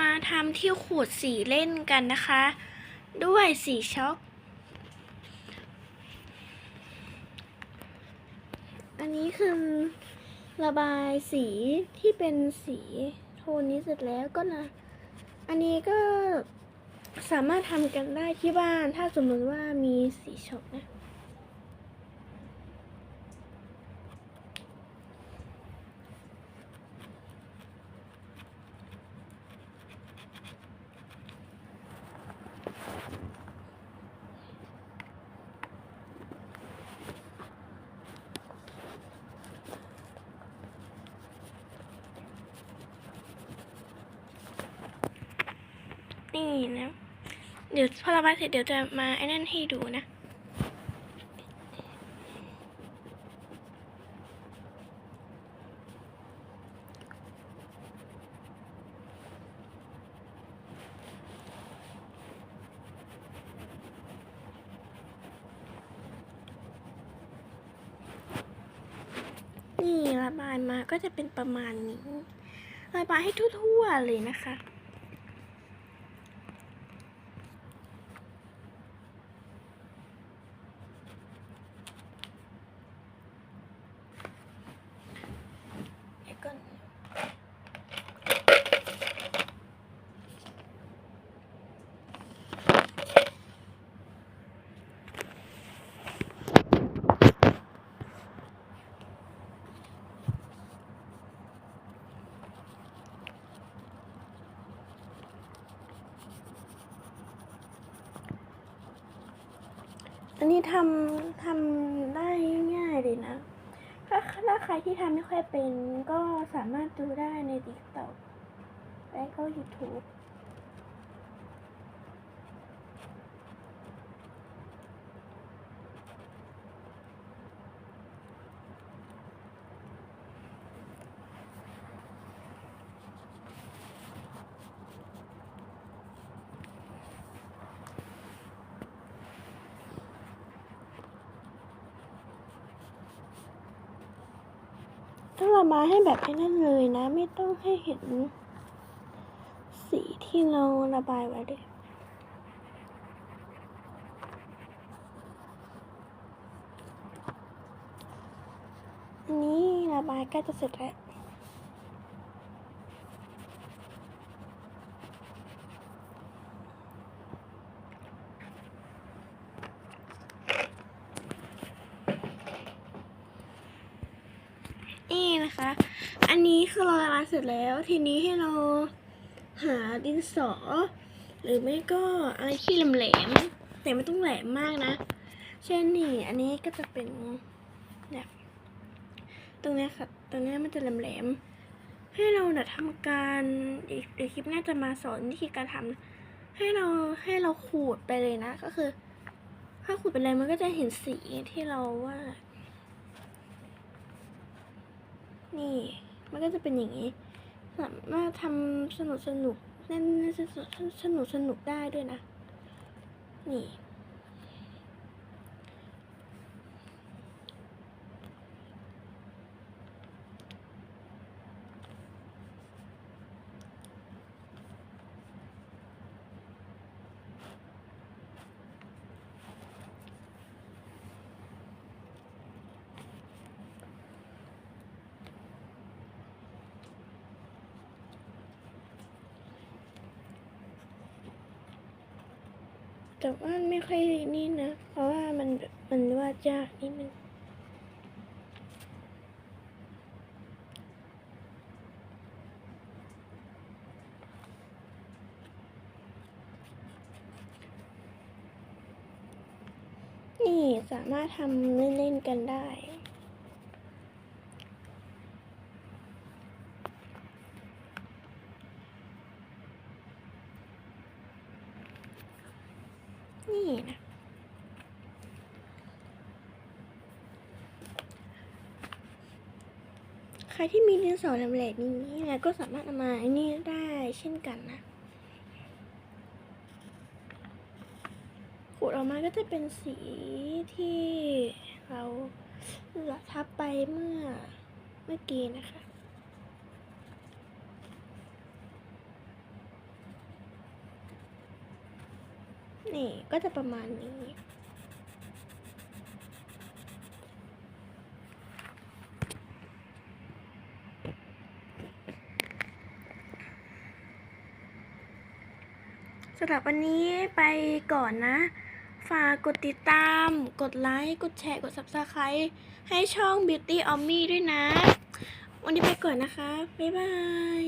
มาทำที่ขูดสีเล่นกันนะคะ ด้วยสีช็อกอันนี้คือระบายสีที่เป็นสีโทนนี้เสร็จแล้วก็นะ อันนี้ก็สามารถทำกันได้ที่บ้านถ้าสมมติว่ามีสีช็อกนะ นี่นะ เดี๋ยวพอระบายเสร็จเดี๋ยวจะมาไอ้นั่นให้ดูนะ นี่ระ บายมาก็จะเป็นประมาณนี้ระบายให้ทั่วๆเลยนะคะ อันนี้ทำทำได้ง่ายเลยนะ ถ้าถ้าใครที่ทำไม่ค่อยเป็นก็สามารถดูได้ใน TikTok และก็ YouTube ต้องระบายให้แบบไอ้นั่นเลยนะ ไม่ต้องให้เห็น สีที่เราระบายไว้เลยอันนี้ระบายใกล้จะเสร็จแล้ว นะคะ อันนี้คือเราละลายเสร็จแล้ว ทีนี้ให้เราหาดินสอ หรือไม่ก็อะไรที่แหลมๆแต่ไม่ต้องแหลมมากนะ เช่นนี่ อันนี้ก็จะเป็นเนี่ยตรงนี้ค่ะตรงนี้มันจะแหลมๆให้เราเนี่ยทำการเดี๋ยวเดี๋ยวคลิปหน้าจะมาสอนวิธีการทำให้เราให้เราขูดไปเลยนะ ก็คือ ถ้าขูดไปเลยมันก็จะเห็นสีที่เราว่าด นี่ มันก็จะเป็นอย่างนี้สามารถทำสนุกสนุกเล่นสนุกสนุกสนุกได้ด้วยนะ นี่ แต่ว่าไม่ค่อยนี่นะ เพราะว่ามันมันวาดยากนิดนึงนี่สามารถทำเล่นๆกันได้ นี่นะใครที่มีดินสอแหลมๆนี้นะก็สามารถเอามาไอ้นี่ได้เช่นกันนะขูดออกมาก็จะเป็นสีที่เราทับไปเมื่อเมื่อกี้นะคะ นี่ก็จะประมาณนี้ สำหรับวันนี้ไปก่อนนะ ฝากกดติดตาม กดไลค์ กดแชร์ กด subscribe ให้ช่อง Beauty o m m y ด้วยนะ วันนี้ไปก่อนนะคะ บ๊ายบาย